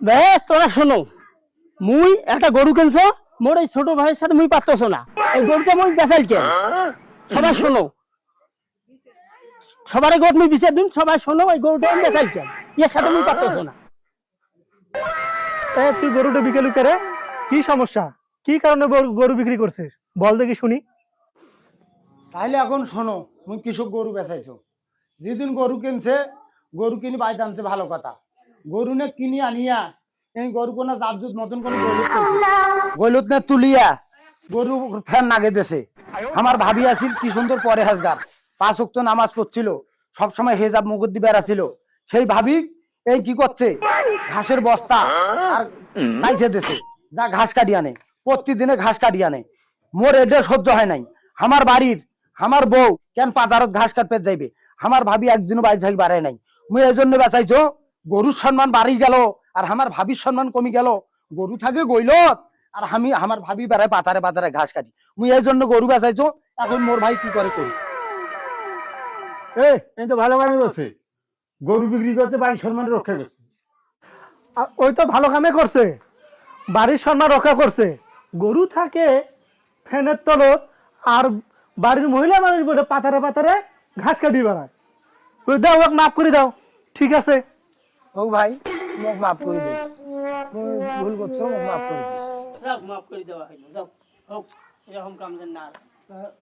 বে তোরা শোনো। মুই একটা গরু কিনছো মোর এই ছোট ভাইয়ের সাথে মুই না। এই গরুটা মুই বেচাই কেন সবাই শোনো। সবার গোট মুই বিচার দিন সবাই শোনো এই গরুটা আমি বেচাই কেন এর সাথে মুই না। এ তুই গরুটা বিকেলি করে কি সমস্যা? কি কারণে গরু- গরু বিক্রি করছিস? বল দেখি শুনি। তাহলে এখন শোনো মুই কৃষক গরু বেচাইছো। যেদিন গরু কিনছে গরু কিনে বাইতে আনছে ভালো কথা। গরু নে কিনি আনিয়া, এই গরু কোনা জাত জুত মতন করে গলুত গলুত নে তুলিয়া গরু ফ্যান নাগে দেছে। আমার ভাবি আছিল, কি সুন্দর পরে হাজগার পাঁচ উক্ত নামাজ পড়ছিল, সবসময় হেজাব মুগুর দিবার সেই ভাবি এই কি করছে? ঘাসের বস্তা আর খাইছে দেছে। যা ঘাস কাটি আনে, প্রতিদিনে ঘাস কাটি আনে। মোর এটা সহ্য হয় নাই। আমার বাড়ির, আমার বউ কেন পাতারত ঘাস কাটতে যাইবে? আমার ভাবি একদিনও বাড়ি থাকি বাড়ায় নাই। মুই এই জন্য বেচাইছো গরুর সম্মান বাড়ি গেল আর আমার ভাবির সম্মান কমি গেল। গরু থাকে গইলত আর আমি আমার ভাবি বেড়ায় পাতারে পাতারে ঘাস কাটি। মুই এই জন্য গরু বেচাইছো এখন মোর ভাই কি করে করি এই তো ভালো কামই করছে। গরু বিক্রি করতে বাড়ির সম্মান রক্ষা করছে। ওই তো ভালো কামে করছে। বাড়ির সম্মান রক্ষা করছে। গরু থাকে ফ্যানের তলত আর বাড়ির মহিলা মানুষ বলে পাতারে পাতারে ঘাস কাটি বেড়ায়। ওই দাও ওকে মাফ করে দাও। ঠিক আছে। ও ভাই মোক মাফ করে দিস। তুমি ভুল করছ মোক মাফ করে দিস। যাও মাফ করে দেওয়া হইল যাও। হোক এরকম কাম যেন না।